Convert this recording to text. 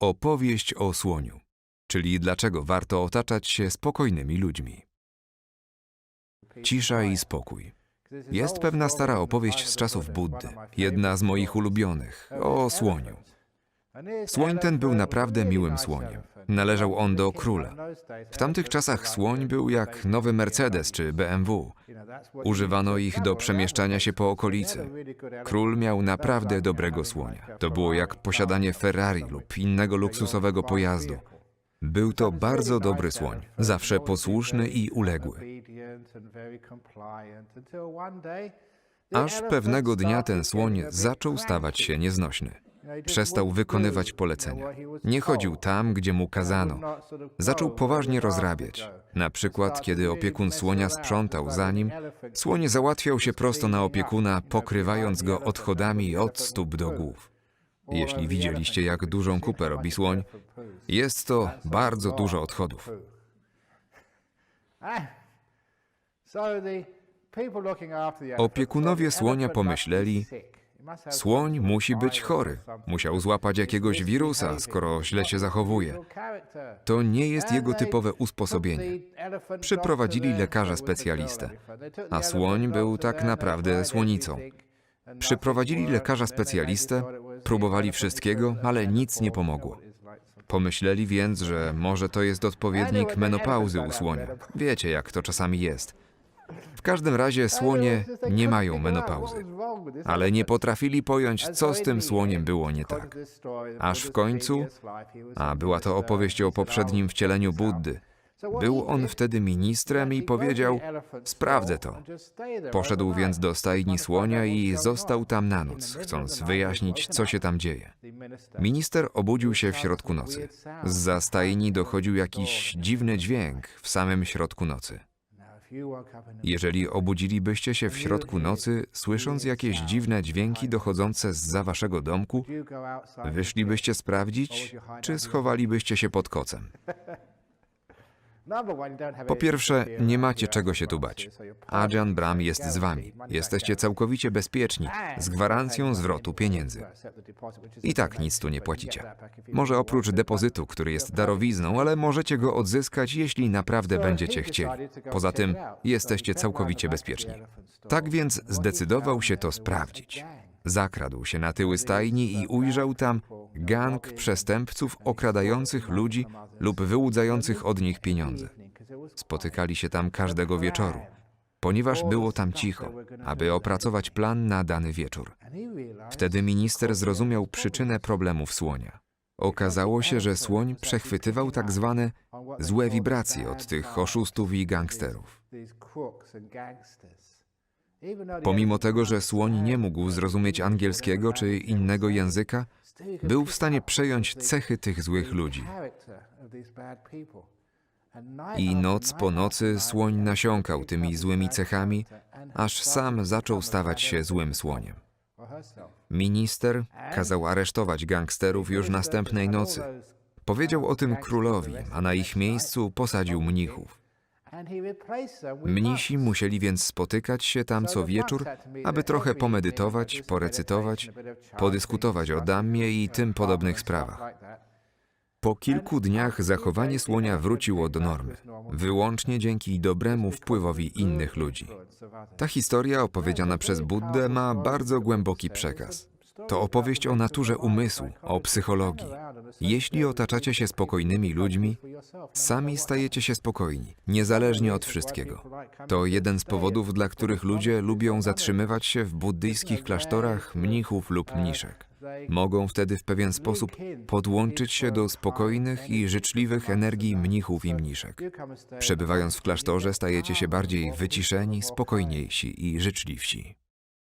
Opowieść o słoniu, czyli dlaczego warto otaczać się spokojnymi ludźmi. Cisza i spokój. Jest pewna stara opowieść z czasów Buddy, jedna z moich ulubionych, o słoniu. Słoń ten był naprawdę miłym słoniem. Należał on do króla. W tamtych czasach słoń był jak nowy Mercedes czy BMW. Używano ich do przemieszczania się po okolicy. Król miał naprawdę dobrego słonia. To było jak posiadanie Ferrari lub innego luksusowego pojazdu. Był to bardzo dobry słoń, zawsze posłuszny i uległy. Aż pewnego dnia ten słoń zaczął stawać się nieznośny. Przestał wykonywać polecenia. Nie chodził tam, gdzie mu kazano. Zaczął poważnie rozrabiać. Na przykład, kiedy opiekun słonia sprzątał za nim, słoń załatwiał się prosto na opiekuna, pokrywając go odchodami od stóp do głów. Jeśli widzieliście, jak dużą kupę robi słoń, jest to bardzo dużo odchodów. Opiekunowie słonia pomyśleli, Słoń musi być chory. Musiał złapać jakiegoś wirusa, skoro źle się zachowuje. To nie jest jego typowe usposobienie. Przyprowadzili lekarza specjalistę, a słoń był tak naprawdę słonicą. Przyprowadzili lekarza specjalistę, próbowali wszystkiego, ale nic nie pomogło. Pomyśleli więc, że może to jest odpowiednik menopauzy u słonia. Wiecie, jak to czasami jest. W każdym razie słonie nie mają menopauzy, ale nie potrafili pojąć, co z tym słoniem było nie tak. Aż w końcu, a była to opowieść o poprzednim wcieleniu Buddy, był on wtedy ministrem i powiedział: Sprawdzę to. Poszedł więc do stajni słonia i został tam na noc, chcąc wyjaśnić, co się tam dzieje. Minister obudził się w środku nocy. Z stajni dochodził jakiś dziwny dźwięk w samym środku nocy. Jeżeli obudzilibyście się w środku nocy, słysząc jakieś dziwne dźwięki dochodzące z waszego domku, wyszlibyście sprawdzić, czy schowalibyście się pod kocem. Po pierwsze, nie macie czego się tu bać. Adrian Bram jest z wami. Jesteście całkowicie bezpieczni, z gwarancją zwrotu pieniędzy. I tak nic tu nie płacicie. Może oprócz depozytu, który jest darowizną, ale możecie go odzyskać, jeśli naprawdę będziecie chcieli. Poza tym, jesteście całkowicie bezpieczni. Tak więc zdecydował się to sprawdzić. Zakradł się na tyły stajni i ujrzał tam gang przestępców okradających ludzi lub wyłudzających od nich pieniądze. Spotykali się tam każdego wieczoru, ponieważ było tam cicho, aby opracować plan na dany wieczór. Wtedy minister zrozumiał przyczynę problemów słonia. Okazało się, że słoń przechwytywał tak zwane złe wibracje od tych oszustów i gangsterów. Pomimo tego, że słoń nie mógł zrozumieć angielskiego czy innego języka, był w stanie przejąć cechy tych złych ludzi. I noc po nocy słoń nasiąkał tymi złymi cechami, aż sam zaczął stawać się złym słoniem. Minister kazał aresztować gangsterów już następnej nocy. Powiedział o tym królowi, a na ich miejscu posadził mnichów. Mnisi musieli więc spotykać się tam co wieczór, aby trochę pomedytować, porecytować, podyskutować o damie i tym podobnych sprawach. Po kilku dniach zachowanie słonia wróciło do normy, wyłącznie dzięki dobremu wpływowi innych ludzi. Ta historia opowiedziana przez Buddę ma bardzo głęboki przekaz. To opowieść o naturze umysłu, o psychologii. Jeśli otaczacie się spokojnymi ludźmi, sami stajecie się spokojni, niezależnie od wszystkiego. To jeden z powodów, dla których ludzie lubią zatrzymywać się w buddyjskich klasztorach mnichów lub mniszek. Mogą wtedy w pewien sposób podłączyć się do spokojnych i życzliwych energii mnichów i mniszek. Przebywając w klasztorze, stajecie się bardziej wyciszeni, spokojniejsi i życzliwsi.